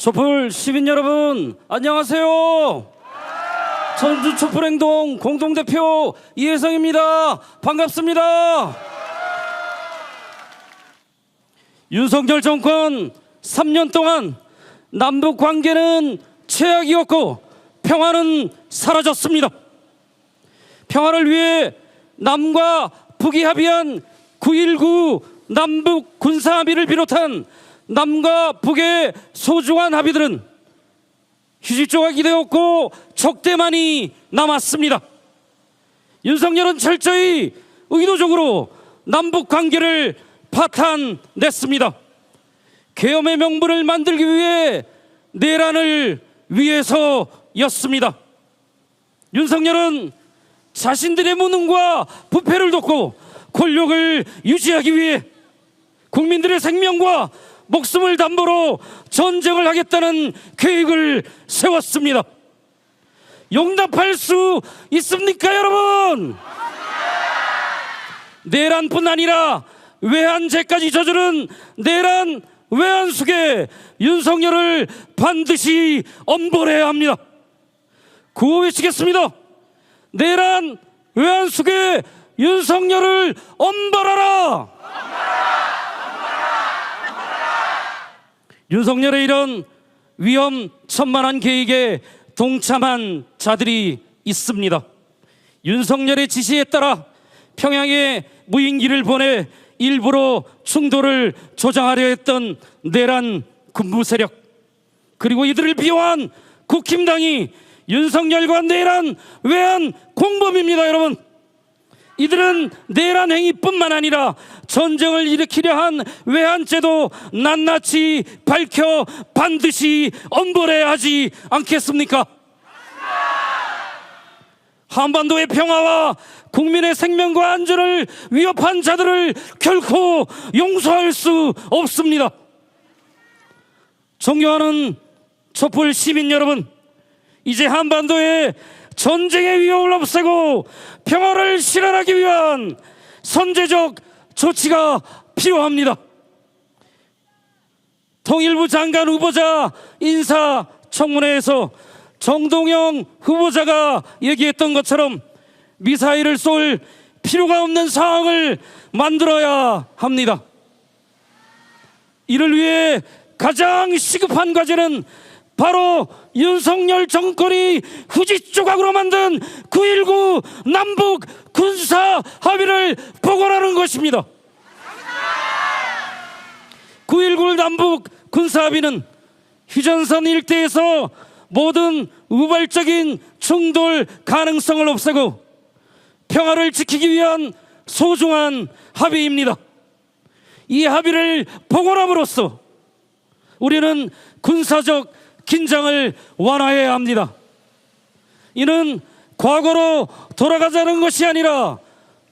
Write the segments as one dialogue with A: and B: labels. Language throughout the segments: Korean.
A: 촛불 시민 여러분 안녕하세요. 전주 촛불행동 공동대표 이혜성입니다. 반갑습니다. 윤석열 정권 3년 동안 남북 관계는 최악이었고 평화는 사라졌습니다. 평화를 위해 남과 북이 합의한 9.19 남북 군사 합의를 비롯한 남과 북의 소중한 합의들은 휴지 조각이 되었고 적대만이 남았습니다. 윤석열은 철저히 의도적으로 남북 관계를 파탄냈습니다. 계엄의 명분을 만들기 위해 내란을 위해서였습니다. 윤석열은 자신들의 무능과 부패를 돕고 권력을 유지하기 위해 국민들의 생명과 목숨을 담보로 전쟁을 하겠다는 계획을 세웠습니다. 용납할 수 있습니까, 여러분? 내란뿐 아니라 외환죄까지 저지른 내란 외환수계 윤석열을 반드시 엄벌해야 합니다. 구호 외치겠습니다. 내란 외환수계 윤석열을 엄벌하라! 윤석열의 이런 위험천만한 계획에 동참한 자들이 있습니다. 윤석열의 지시에 따라 평양에 무인기를 보내 일부러 충돌을 조장하려 했던 내란 군부 세력 그리고 이들을 비호한 국힘당이 윤석열과 내란 외환 공범입니다, 여러분. 이들은 내란 행위뿐만 아니라 전쟁을 일으키려 한 외환죄도 낱낱이 밝혀 반드시 엄벌해야 하지 않겠습니까? 한반도의 평화와 국민의 생명과 안전을 위협한 자들을 결코 용서할 수 없습니다. 존경하는 촛불 시민 여러분, 이제 한반도에 전쟁의 위협을 없애고 평화를 실현하기 위한 선제적 조치가 필요합니다. 통일부 장관 후보자 인사 청문회에서 정동영 후보자가 얘기했던 것처럼 미사일을 쏠 필요가 없는 상황을 만들어야 합니다. 이를 위해 가장 시급한 과제는 바로 윤석열 정권이 후지 조각으로 만든 9.19 남북 군사 합의를 복원하는 것입니다. 9.19 남북 군사 합의는 휴전선 일대에서 모든 우발적인 충돌 가능성을 없애고 평화를 지키기 위한 소중한 합의입니다. 이 합의를 복원함으로써 우리는 군사적 긴장을 완화해야 합니다. 이는 과거로 돌아가자는 것이 아니라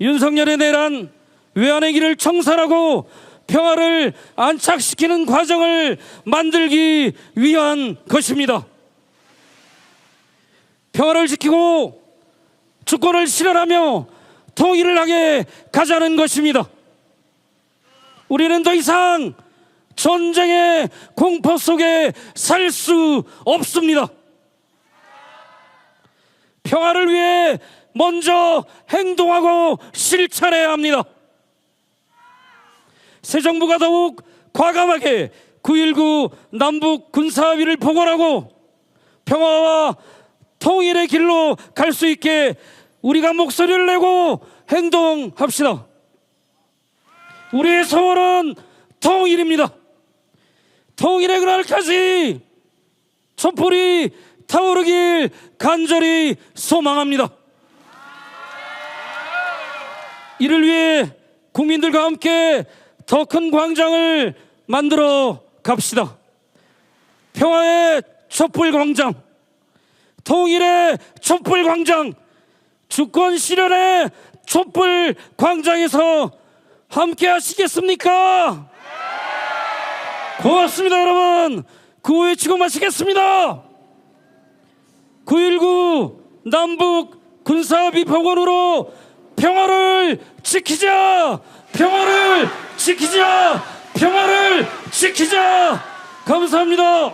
A: 윤석열의 내란 외환의 길을 청산하고 평화를 안착시키는 과정을 만들기 위한 것입니다. 평화를 지키고 주권을 실현하며 통일을 하게 가자는 것입니다. 우리는 더 이상 전쟁의 공포 속에 살 수 없습니다. 평화를 위해 먼저 행동하고 실천해야 합니다. 새 정부가 더욱 과감하게 9.19 남북 군사합의를 복원하고 평화와 통일의 길로 갈 수 있게 우리가 목소리를 내고 행동합시다. 우리의 소원은 통일입니다. 통일의 그날까지 촛불이 타오르길 간절히 소망합니다. 이를 위해 국민들과 함께 더 큰 광장을 만들어 갑시다. 평화의 촛불 광장, 통일의 촛불 광장, 주권 실현의 촛불 광장에서 함께 하시겠습니까? 고맙습니다, 여러분. 구호에 치고 마시겠습니다. 9.19 남북 군사합의 복원으로 평화를 지키자! 평화를 지키자! 평화를 지키자! 감사합니다.